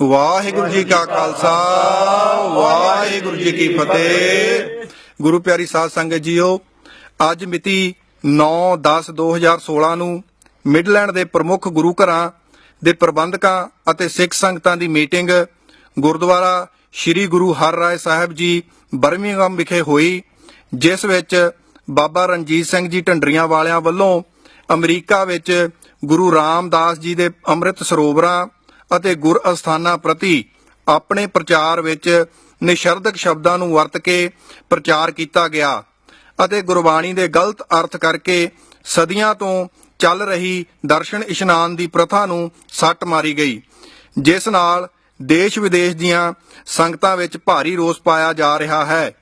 ਵਾਹਿਗੁਰੂ ਜੀ ਕਾ ਖਾਲਸਾ, ਵਾਹਿਗੁਰੂ ਜੀ ਕੀ ਫਤਿਹ। ਗੁਰੂ ਪਿਆਰੀ ਸਾਧ ਸੰਗਤ ਜੀਓ, ਅੱਜ ਮਿਤੀ 9/10/2016 ਨੂੰ ਮਿਡਲੈਂਡ ਦੇ ਪ੍ਰਮੁੱਖ ਗੁਰੂ ਘਰਾਂ ਦੇ ਪ੍ਰਬੰਧਕਾਂ ਅਤੇ ਸਿੱਖ ਸੰਗਤਾਂ ਦੀ ਮੀਟਿੰਗ ਗੁਰਦੁਆਰਾ ਸ੍ਰੀ ਗੁਰੂ ਹਰ ਰਾਏ ਸਾਹਿਬ ਜੀ ਬਰਮਿੰਗਮ ਵਿਖੇ ਹੋਈ, ਜਿਸ ਵਿੱਚ ਬਾਬਾ ਰਣਜੀਤ ਸਿੰਘ ਜੀ ਢੰਡਰੀਆਂ ਵਾਲਿਆਂ ਵੱਲੋਂ ਅਮਰੀਕਾ ਵਿੱਚ ਗੁਰੂ ਰਾਮਦਾਸ ਜੀ ਦੇ ਅੰਮ੍ਰਿਤ ਸਰੋਵਰਾਂ ਅਤੇ ਗੁਰ ਅਸਥਾਨਾਂ ਪ੍ਰਤੀ ਆਪਣੇ ਪ੍ਰਚਾਰ ਵਿੱਚ ਨਿਸ਼ਰਦਕ ਸ਼ਬਦਾਂ ਨੂੰ ਵਰਤ ਕੇ ਪ੍ਰਚਾਰ ਕੀਤਾ ਗਿਆ ਅਤੇ ਗੁਰਬਾਣੀ ਦੇ ਗਲਤ ਅਰਥ ਕਰਕੇ ਸਦੀਆਂ ਤੋਂ ਚੱਲ ਰਹੀ ਦਰਸ਼ਨ ਇਸ਼ਨਾਨ ਦੀ ਪ੍ਰਥਾ ਨੂੰ ਸੱਟ ਮਾਰੀ ਗਈ, ਜਿਸ ਨਾਲ ਦੇਸ਼ ਵਿਦੇਸ਼ ਦੀਆਂ ਸੰਗਤਾਂ ਵਿੱਚ ਭਾਰੀ ਰੋਸ ਪਾਇਆ ਜਾ ਰਿਹਾ ਹੈ।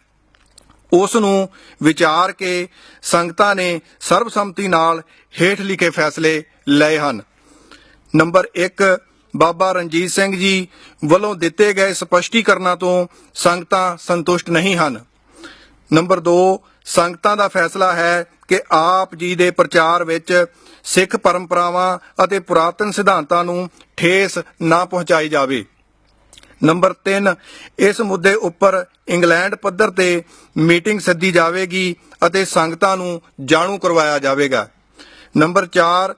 ਉਸ ਨੂੰ ਵਿਚਾਰ ਕੇ ਸੰਗਤਾਂ ਨੇ ਸਰਬਸੰਮਤੀ ਨਾਲ ਹੇਠ ਲਿਖੇ ਫੈਸਲੇ ਲਏ ਹਨ। ਨੰਬਰ 1 ਬਾਬਾ ਰਣਜੀਤ ਸਿੰਘ ਜੀ ਵੱਲੋਂ ਦਿੱਤੇ ਗਏ ਸਪਸ਼ਟੀਕਰਨਾਂ ਤੋਂ ਸੰਗਤਾਂ ਸੰਤੁਸ਼ਟ ਨਹੀਂ ਹਨ। ਨੰਬਰ 2 ਸੰਗਤਾਂ ਦਾ ਫੈਸਲਾ ਹੈ ਕਿ ਆਪ ਜੀ ਦੇ ਪ੍ਰਚਾਰ ਵਿੱਚ ਸਿੱਖ ਪਰੰਪਰਾਵਾਂ ਅਤੇ ਪੁਰਾਤਨ ਸਿਧਾਂਤਾਂ ਨੂੰ ਠੇਸ ਨਾ ਪਹੁੰਚਾਈ ਜਾਵੇ। ਨੰਬਰ 3 ਇਸ ਮੁੱਦੇ ਉੱਪਰ ਇੰਗਲੈਂਡ ਪੱਧਰ ਤੇ ਮੀਟਿੰਗ ਸੱਦੀ ਜਾਵੇਗੀ ਅਤੇ ਸੰਗਤਾਂ ਨੂੰ ਜਾਣੂ ਕਰਵਾਇਆ ਜਾਵੇਗਾ। ਨੰਬਰ 4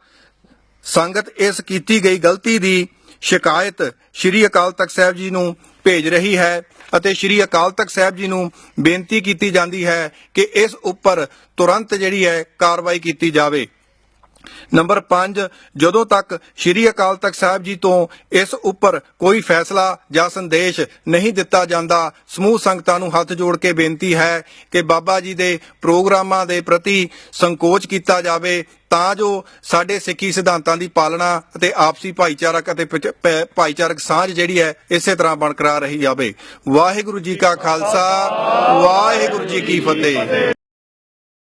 ਸੰਗਤ ਇਸ ਕੀਤੀ ਗਈ ਗਲਤੀ ਦੀ ਸ਼ਿਕਾਇਤ ਸ੍ਰੀ ਅਕਾਲ ਤਖਤ ਸਾਹਿਬ ਜੀ ਨੂੰ ਭੇਜ ਰਹੀ ਹੈ ਅਤੇ ਸ੍ਰੀ ਅਕਾਲ ਤਖਤ ਸਾਹਿਬ ਜੀ ਨੂੰ ਬੇਨਤੀ ਕੀਤੀ ਜਾਂਦੀ ਹੈ ਕਿ ਇਸ ਉੱਪਰ ਤੁਰੰਤ ਜਿਹੜੀ ਹੈ ਕਾਰਵਾਈ ਕੀਤੀ ਜਾਵੇ। ਨੰਬਰ 5 ਜਦੋਂ ਤੱਕ ਸ੍ਰੀ ਅਕਾਲ ਤਖਤ ਸਾਹਿਬ ਜੀ ਤੋਂ ਇਸ ਉੱਪਰ ਕੋਈ ਫੈਸਲਾ ਜਾਂ ਸੰਦੇਸ਼ ਨਹੀਂ ਦਿੱਤਾ ਜਾਂਦਾ, ਸਮੂਹ ਸੰਗਤਾਂ ਨੂੰ ਹੱਥ ਜੋੜ ਕੇ ਬੇਨਤੀ ਹੈ ਕਿ ਬਾਬਾ ਜੀ ਦੇ ਪ੍ਰੋਗਰਾਮਾਂ ਦੇ ਪ੍ਰਤੀ ਸੰਕੋਚ ਕੀਤਾ ਜਾਵੇ, ਤਾਂ ਜੋ ਸਾਡੇ ਸਿੱਖੀ ਸਿਧਾਂਤਾਂ ਦੀ ਪਾਲਣਾ ਅਤੇ ਆਪਸੀ ਭਾਈਚਾਰਕ ਅਤੇ ਭਾਈਚਾਰਕ ਸਾਂਝ ਜਿਹੜੀ ਹੈ, ਇਸੇ ਤਰ੍ਹਾਂ ਬਰਕਰਾਰ ਰਹੀ ਜਾਵੇ। ਵਾਹਿਗੁਰੂ ਜੀ ਕਾ ਖਾਲਸਾ, ਵਾਹਿਗੁਰੂ ਜੀ ਕੀ ਫਤਿਹ।